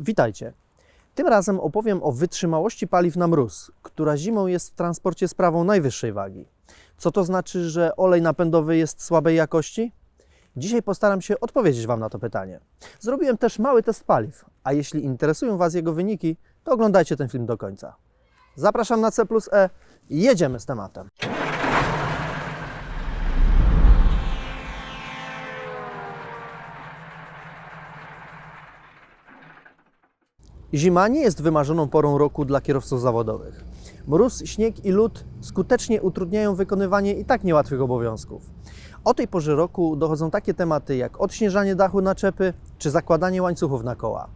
Witajcie. Tym razem opowiem o wytrzymałości paliw na mróz, która zimą jest w transporcie sprawą najwyższej wagi. Co to znaczy, że olej napędowy jest słabej jakości? Dzisiaj postaram się odpowiedzieć Wam na to pytanie. Zrobiłem też mały test paliw, a jeśli interesują Was jego wyniki, to oglądajcie ten film do końca. Zapraszam na C plus E i jedziemy z tematem. Zima nie jest wymarzoną porą roku dla kierowców zawodowych. Mróz, śnieg i lód skutecznie utrudniają wykonywanie i tak niełatwych obowiązków. O tej porze roku dochodzą takie tematy jak odśnieżanie dachu naczepy czy zakładanie łańcuchów na koła.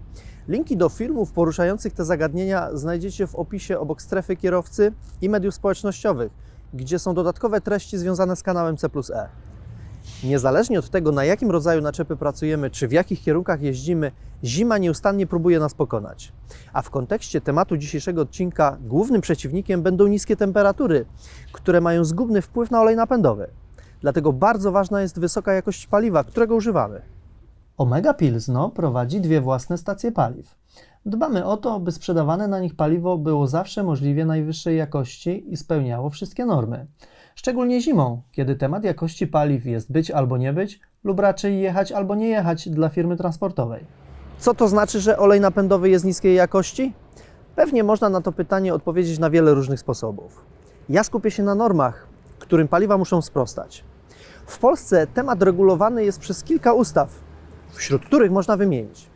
Linki do filmów poruszających te zagadnienia znajdziecie w opisie obok strefy kierowcy i mediów społecznościowych, gdzie są dodatkowe treści związane z kanałem C plus E. Niezależnie od tego, na jakim rodzaju naczepy pracujemy, czy w jakich kierunkach jeździmy, zima nieustannie próbuje nas pokonać. A w kontekście tematu dzisiejszego odcinka głównym przeciwnikiem będą niskie temperatury, które mają zgubny wpływ na olej napędowy. Dlatego bardzo ważna jest wysoka jakość paliwa, którego używamy. Omega Pilsno prowadzi dwie własne stacje paliw. Dbamy o to, by sprzedawane na nich paliwo było zawsze możliwie najwyższej jakości i spełniało wszystkie normy. Szczególnie zimą, kiedy temat jakości paliw jest być albo nie być, lub raczej jechać albo nie jechać dla firmy transportowej. Co to znaczy, że olej napędowy jest niskiej jakości? Pewnie można na to pytanie odpowiedzieć na wiele różnych sposobów. Ja skupię się na normach, którym paliwa muszą sprostać. W Polsce temat regulowany jest przez kilka ustaw, wśród których można wymienić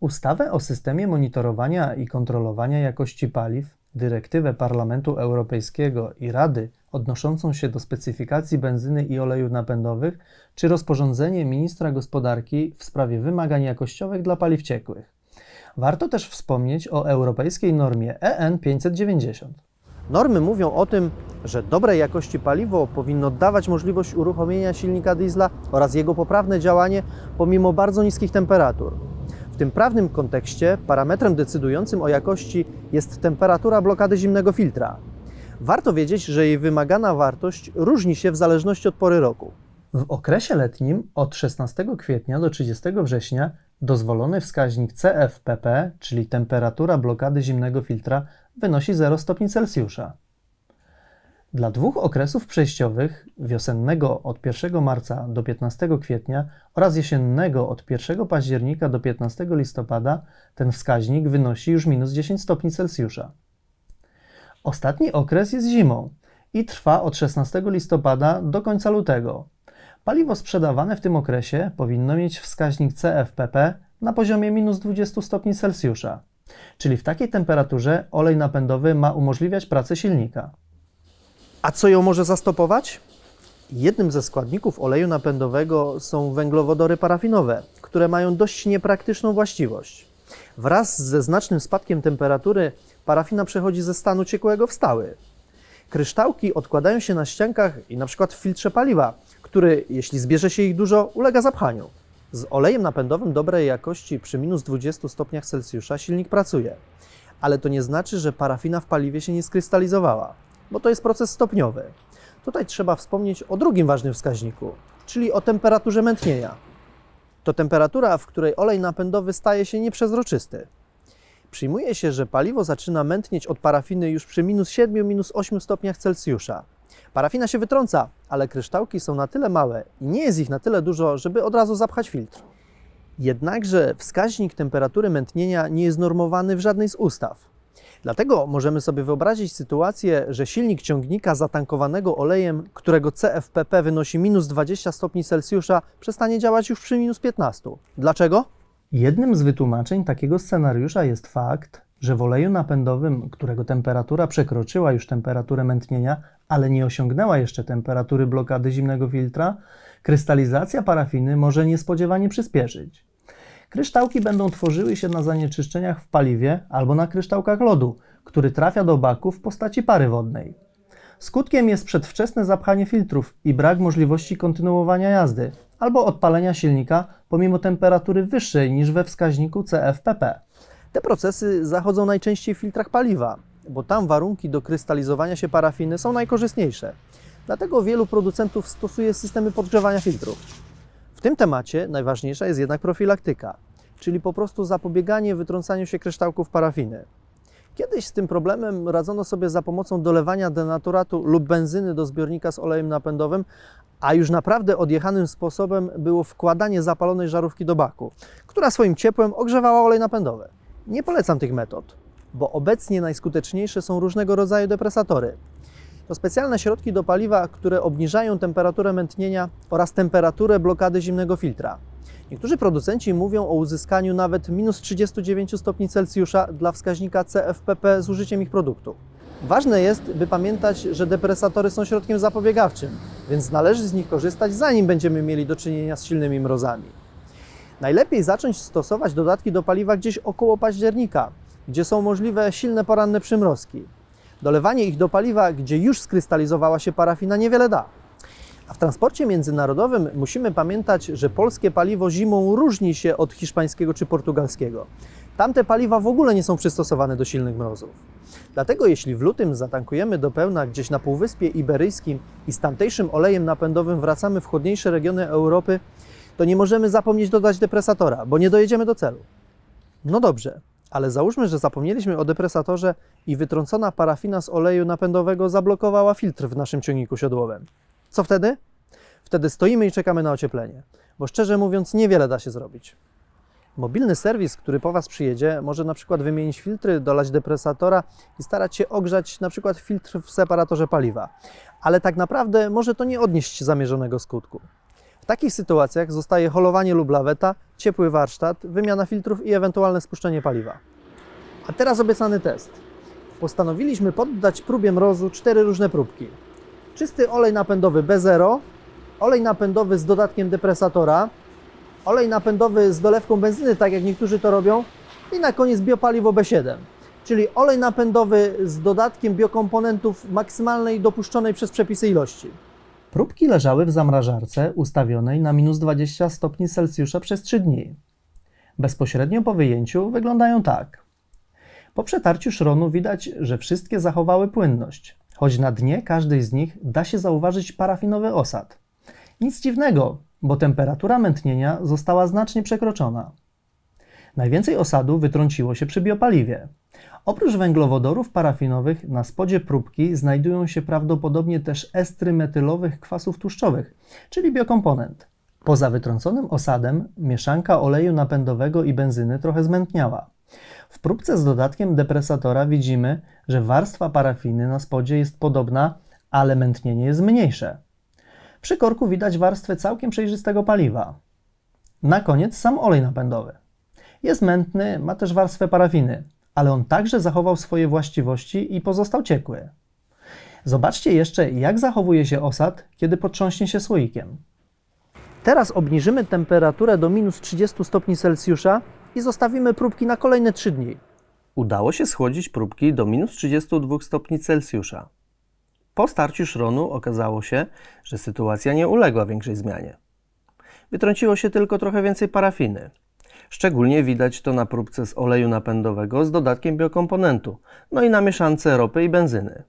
Ustawę o systemie monitorowania i kontrolowania jakości paliw, dyrektywę Parlamentu Europejskiego i Rady odnoszącą się do specyfikacji benzyny i olejów napędowych, czy rozporządzenie ministra gospodarki w sprawie wymagań jakościowych dla paliw ciekłych. Warto też wspomnieć o europejskiej normie EN 590. Normy mówią o tym, że dobrej jakości paliwo powinno dawać możliwość uruchomienia silnika diesla oraz jego poprawne działanie pomimo bardzo niskich temperatur. Tym prawnym kontekście parametrem decydującym o jakości jest temperatura blokady zimnego filtra. Warto wiedzieć, że jej wymagana wartość różni się w zależności od pory roku. W okresie letnim od 16 kwietnia do 30 września dozwolony wskaźnik CFPP, czyli temperatura blokady zimnego filtra, wynosi 0 stopni Celsjusza. Dla dwóch okresów przejściowych, wiosennego od 1 marca do 15 kwietnia oraz jesiennego od 1 października do 15 listopada, ten wskaźnik wynosi już minus 10 stopni Celsjusza. Ostatni okres jest zimą i trwa od 16 listopada do końca lutego. Paliwo sprzedawane w tym okresie powinno mieć wskaźnik CFPP na poziomie minus 20 stopni Celsjusza, czyli w takiej temperaturze olej napędowy ma umożliwiać pracę silnika. A co ją może zastopować? Jednym ze składników oleju napędowego są węglowodory parafinowe, które mają dość niepraktyczną właściwość. Wraz ze znacznym spadkiem temperatury parafina przechodzi ze stanu ciekłego w stały. Kryształki odkładają się na ściankach i na przykład w filtrze paliwa, który, jeśli zbierze się ich dużo, ulega zapchaniu. Z olejem napędowym dobrej jakości przy minus 20 stopniach Celsjusza silnik pracuje, ale to nie znaczy, że parafina w paliwie się nie skrystalizowała, bo to jest proces stopniowy. Tutaj trzeba wspomnieć o drugim ważnym wskaźniku, czyli o temperaturze mętnienia. To temperatura, w której olej napędowy staje się nieprzezroczysty. Przyjmuje się, że paliwo zaczyna mętnieć od parafiny już przy minus 7, minus 8 stopniach Celsjusza. Parafina się wytrąca, ale kryształki są na tyle małe i nie jest ich na tyle dużo, żeby od razu zapchać filtr. Jednakże wskaźnik temperatury mętnienia nie jest normowany w żadnej z ustaw. Dlatego możemy sobie wyobrazić sytuację, że silnik ciągnika zatankowanego olejem, którego CFPP wynosi minus 20 stopni Celsjusza, przestanie działać już przy minus 15. Dlaczego? Jednym z wytłumaczeń takiego scenariusza jest fakt, że w oleju napędowym, którego temperatura przekroczyła już temperaturę mętnienia, ale nie osiągnęła jeszcze temperatury blokady zimnego filtra, krystalizacja parafiny może niespodziewanie przyspieszyć. Kryształki będą tworzyły się na zanieczyszczeniach w paliwie albo na kryształkach lodu, który trafia do baku w postaci pary wodnej. Skutkiem jest przedwczesne zapchanie filtrów i brak możliwości kontynuowania jazdy albo odpalenia silnika pomimo temperatury wyższej niż we wskaźniku CFPP. Te procesy zachodzą najczęściej w filtrach paliwa, bo tam warunki do krystalizowania się parafiny są najkorzystniejsze. Dlatego wielu producentów stosuje systemy podgrzewania filtrów. W tym temacie najważniejsza jest jednak profilaktyka. czyli po prostu zapobieganie wytrącaniu się kryształków parafiny. Kiedyś z tym problemem radzono sobie za pomocą dolewania denaturatu lub benzyny do zbiornika z olejem napędowym, a już naprawdę odjechanym sposobem było wkładanie zapalonej żarówki do baku, która swoim ciepłem ogrzewała olej napędowy. Nie polecam tych metod, bo obecnie najskuteczniejsze są różnego rodzaju depresatory. To specjalne środki do paliwa, które obniżają temperaturę mętnienia oraz temperaturę blokady zimnego filtra. Niektórzy producenci mówią o uzyskaniu nawet minus 39 stopni Celsjusza dla wskaźnika CFPP z użyciem ich produktu. Ważne jest, by pamiętać, że depresatory są środkiem zapobiegawczym, więc należy z nich korzystać zanim będziemy mieli do czynienia z silnymi mrozami. Najlepiej zacząć stosować dodatki do paliwa gdzieś około października, gdzie są możliwe silne poranne przymrozki. Dolewanie ich do paliwa, gdzie już skrystalizowała się parafina, niewiele da. A w transporcie międzynarodowym musimy pamiętać, że polskie paliwo zimą różni się od hiszpańskiego czy portugalskiego. Tamte paliwa w ogóle nie są przystosowane do silnych mrozów. Dlatego jeśli w lutym zatankujemy do pełna gdzieś na Półwyspie Iberyjskim i z tamtejszym olejem napędowym wracamy w chłodniejsze regiony Europy, to nie możemy zapomnieć dodać depresatora, bo nie dojedziemy do celu. No dobrze, ale załóżmy, że zapomnieliśmy o depresatorze i wytrącona parafina z oleju napędowego zablokowała filtr w naszym ciągniku siodłowym. Co wtedy? Wtedy stoimy i czekamy na ocieplenie, bo szczerze mówiąc niewiele da się zrobić. Mobilny serwis, który po Was przyjedzie, może na przykład wymienić filtry, dolać depresatora i starać się ogrzać na przykład filtr w separatorze paliwa. Ale tak naprawdę może to nie odnieść zamierzonego skutku. Takich sytuacjach zostaje holowanie lub laweta, ciepły warsztat, wymiana filtrów i ewentualne spuszczenie paliwa. A teraz obiecany test. Postanowiliśmy poddać próbie mrozu cztery różne próbki. Czysty olej napędowy B0, olej napędowy z dodatkiem depresatora, olej napędowy z dolewką benzyny, tak jak niektórzy to robią, i na koniec biopaliwo B7, czyli olej napędowy z dodatkiem biokomponentów maksymalnej dopuszczonej przez przepisy ilości. Próbki leżały w zamrażarce ustawionej na minus 20 stopni Celsjusza przez 3 dni. Bezpośrednio po wyjęciu wyglądają tak. Po przetarciu szronu widać, że wszystkie zachowały płynność, choć na dnie każdej z nich da się zauważyć parafinowy osad. Nic dziwnego, bo temperatura mętnienia została znacznie przekroczona. Najwięcej osadu wytrąciło się przy biopaliwie. Oprócz węglowodorów parafinowych na spodzie próbki znajdują się prawdopodobnie też estry metylowych kwasów tłuszczowych, czyli biokomponent. Poza wytrąconym osadem mieszanka oleju napędowego i benzyny trochę zmętniała. W próbce z dodatkiem depresatora widzimy, że warstwa parafiny na spodzie jest podobna, ale mętnienie jest mniejsze. Przy korku widać warstwę całkiem przejrzystego paliwa. Na koniec sam olej napędowy. Jest mętny, ma też warstwę parafiny, ale on także zachował swoje właściwości i pozostał ciekły. Zobaczcie jeszcze, jak zachowuje się osad, kiedy potrząśnie się słoikiem. Teraz obniżymy temperaturę do minus 30 stopni Celsjusza i zostawimy próbki na kolejne 3 dni. Udało się schłodzić próbki do minus 32 stopni Celsjusza. Po starciu szronu okazało się, że sytuacja nie uległa większej zmianie. Wytrąciło się tylko trochę więcej parafiny. Szczególnie widać to na próbce z oleju napędowego z dodatkiem biokomponentu, no i na mieszance ropy i benzyny.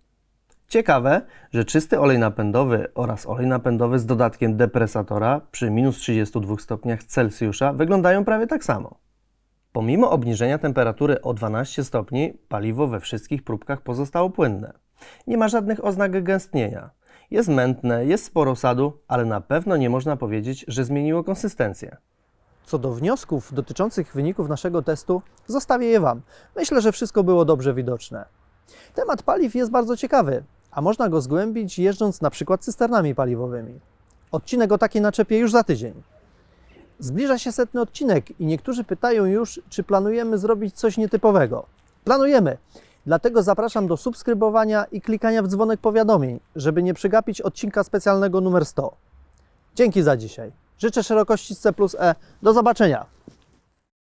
Ciekawe, że czysty olej napędowy oraz olej napędowy z dodatkiem depresatora przy minus 32 stopniach Celsjusza wyglądają prawie tak samo. Pomimo obniżenia temperatury o 12 stopni, paliwo we wszystkich próbkach pozostało płynne. Nie ma żadnych oznak gęstnienia. Jest mętne, jest sporo sadu, ale na pewno nie można powiedzieć, że zmieniło konsystencję. Co do wniosków dotyczących wyników naszego testu, zostawię je Wam. Myślę, że wszystko było dobrze widoczne. Temat paliw jest bardzo ciekawy, a można go zgłębić jeżdżąc na przykład cysternami paliwowymi. Odcinek o takiej naczepie już za tydzień. Zbliża się setny odcinek i niektórzy pytają już, czy planujemy zrobić coś nietypowego. Planujemy! Dlatego zapraszam do subskrybowania i klikania w dzwonek powiadomień, żeby nie przegapić odcinka specjalnego numer 100. Dzięki za dzisiaj. Życzę szerokości C plus E. Do zobaczenia!